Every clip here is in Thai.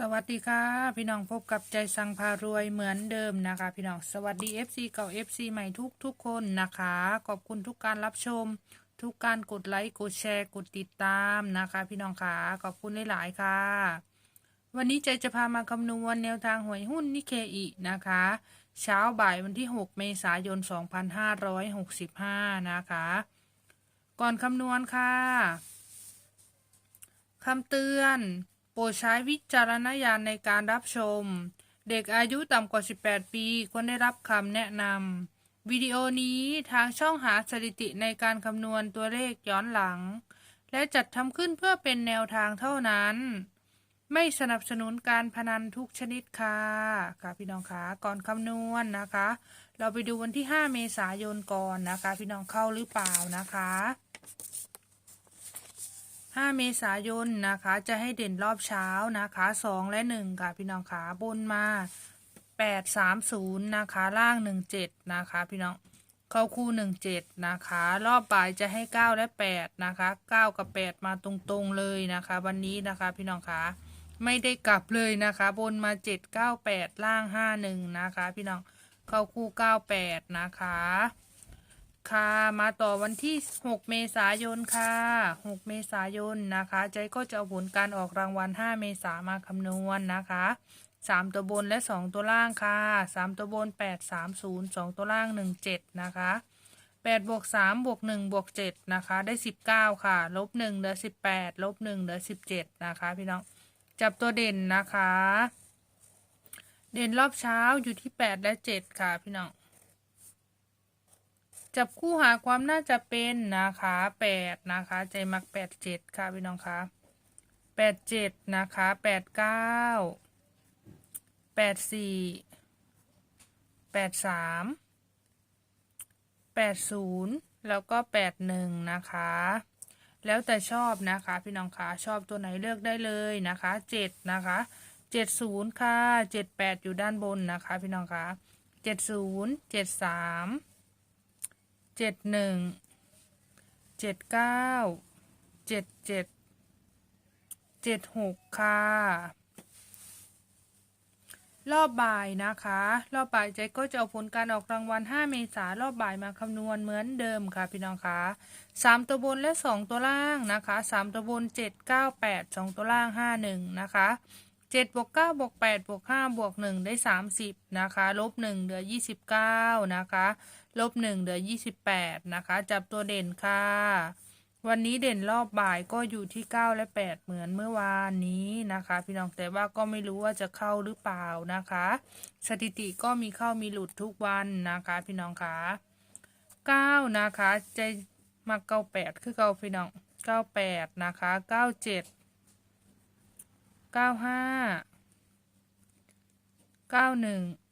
สวัสดีค่ะ พี่น้องพบกับใจสังพารวยเหมือนเดิมนะคะ พี่น้องสวัสดี FC เก่า FC ใหม่ทุกทุกคนนะคะ ขอบคุณทุกการรับชม ทุกการกดไลค์กดแชร์กดติดตามนะคะ พี่น้องค่ะขอบคุณหลายๆค่ะ วันนี้ใจจะพามาคำนวณแนวทางหวยหุ้นนิเคอีนะคะ เช้าบ่ายวันที่ 6 เมษายน 2565 นะคะ ก่อนคำนวณค่ะคำเตือน โปรดใช้วิจารณญาณในการรับชม เด็กอายุต่ำกว่า 18 ปีควรได้รับคำแนะนำวิดีโอนี้ทางช่องหาสถิติในการคำนวณตัวเลขย้อนหลัง และจัดทำขึ้นเพื่อเป็นแนวทางเท่านั้น ไม่สนับสนุนการพนันทุกชนิดค่ะค่ะพี่น้องคะก่อนคำนวณนะคะ เราไปดูวันที่ 5 เมษายนก่อนนะคะ พี่น้องเข้าหรือเปล่านะคะ 5 เมษายนนะคะ จะให้เด่นรอบเช้านะคะ 2 และ 1 ค่ะ พี่น้องขาบนมา 8 3 0 นะคะ ล่าง 17 นะคะ พี่น้องเข้าคู่ 17 นะคะ รอบบ่ายจะให้ 9 และ 8 นะคะ 9 กับ 8 มาตรงๆเลยนะคะ วันนี้นะคะ พี่น้องขาไม่ได้กลับเลยนะคะ บนมา 7 9 8 ล่าง 51 นะคะ พี่น้องเข้าคู่ 98 นะคะ ค่ะมาต่อวันที่ 6 เมษายนค่ะ 6 เมษายนนะคะ ใจก็จะเอาผลการออกรางวัล 5 เมษามาคำนวณนะคะ 3 ตัวบนและ 2 ตัวล่างค่ะ 3 ตัวบน 8 3 0 2 ตัวล่าง 17 นะคะ8บวก3บวก1บวก7นะคะ ได้ 19 ค่ะ ลบ1เหลือ 18 ลบ1เหลือ 17 นะคะ พี่น้อง จับตัวเด่นนะคะ เด่นรอบเช้าอยู่ที่ 8 และ 7 ค่ะ พี่น้อง จับคู่หาความน่าจะเป็นนะคะแปดนะคะ ใจมักแปดเจ็ดค่ะพี่น้องคะแปดเจ็ดนะคะแปดเก้าแปดสี่แปดสามแปดศูนย์แล้วก็แปดหนึ่งนะคะ แล้วแต่ชอบนะคะพี่น้องคะชอบตัวไหนเลือกได้เลยนะคะเจ็ดนะคะเจ็ดศูนย์ค่ะเจ็ดแปดอยู่ด้านบนนะคะพี่น้องคะเจ็ดศูนย์เจ็ดสาม เจ็ดหนึ่งเจ็ดเก้าเจ็ดเจ็ดเจ็ดหกค่ะ รอบบ่ายนะคะ รอบบ่ายใจก็จะเอาผลการออกรางวัล 5 เมษารอบบ่ายมาคำนวณเหมือนเดิมค่ะพี่น้องคะ3 ตัวบนและ 2 ตัวล่างนะคะ 3 ตัวบน 7 9 8 2 ตัวล่าง 51 นะคะ7บวก9บวก8บวก5บวก1ได้ 30 นะคะ ลบ 1 เหลือ 29 นะคะ ลบ1เหลือ 28 นะคะ จับตัวเด่นค่ะ วันนี้เด่นรอบบ่ายก็อยู่ที่ 9 และ 8 เหมือนเมื่อวานนี้นะคะ พี่น้องแต่ว่าก็ไม่รู้ว่าจะเข้าหรือเปล่านะคะ สถิติก็มีเข้ามีหลุดทุกวันนะคะ พี่น้องคะ9นะคะจะมา98คือเก่าพี่น้อง98นะคะ97 95 91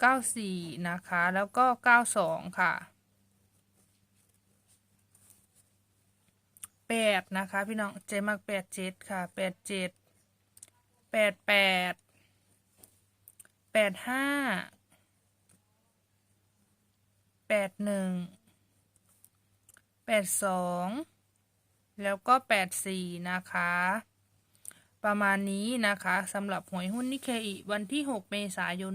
94 นะคะ แล้วก็ 92 ค่ะ 8 นะคะ พี่น้องใจมาก87 ค่ะ 87 88 85 81 82 แล้วก็ 84 นะคะ ประมาณนี้นะคะสำหรับหวยหุ้นนิเคอิวันที่ 6 เมษายน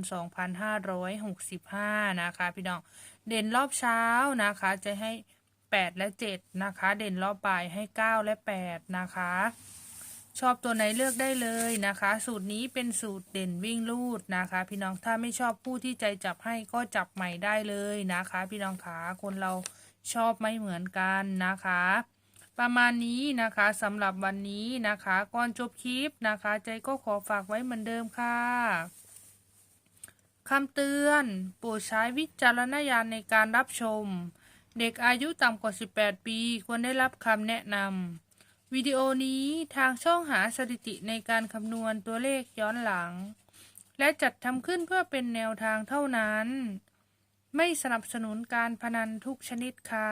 2565 นะคะ พี่น้อง เด่นรอบเช้านะคะ จะให้ 8 และ 7 นะคะ เด่นรอบบ่ายให้ 9 และ 8 นะคะ ชอบตัวไหนเลือกได้เลยนะคะ สูตรนี้เป็นสูตรเด่นวิ่งลูดนะคะ พี่น้องถ้าไม่ชอบผู้ที่ใจจับให้ก็จับใหม่ได้เลยนะคะ พี่น้องขาคนเราชอบไม่เหมือนกันนะคะ ประมาณนี้นะคะสำหรับวันนี้นะคะ ก่อนจบคลิปนะคะ ใจก็ขอฝากไว้เหมือนเดิมค่ะคำเตือนโปรดใช้วิจารณญาณในการรับชม เด็กอายุต่ำกว่า 18 ปี ควรได้รับคำแนะนำวิดีโอนี้ทางช่องหาสถิติในการคำนวณตัวเลขย้อนหลัง และจัดทำขึ้นเพื่อเป็นแนวทางเท่านั้น ไม่สนับสนุนการพนันทุกชนิดค่ะ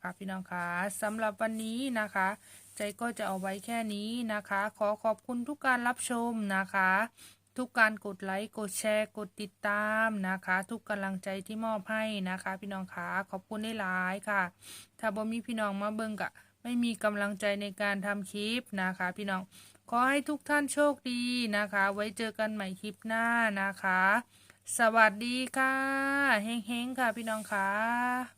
ค่ะพี่น้องคะสำหรับวันนี้นะคะ ใจก็จะเอาไว้แค่นี้นะคะ ขอขอบคุณทุกการรับชมนะคะ ทุกการกดไลค์กดแชร์กดติดตามนะคะ ทุกกำลังใจที่มอบให้นะคะ พี่น้องคะขอบคุณได้หลายค่ะ ถ้าบ่มีพี่น้องมาเบิ่งกะไม่มีกำลังใจในการทำคลิปนะคะ พี่น้องขอให้ทุกท่านโชคดีนะคะ ไว้เจอกันใหม่คลิปหน้านะคะ สวัสดีค่ะเฮงๆค่ะพี่น้องค่ะ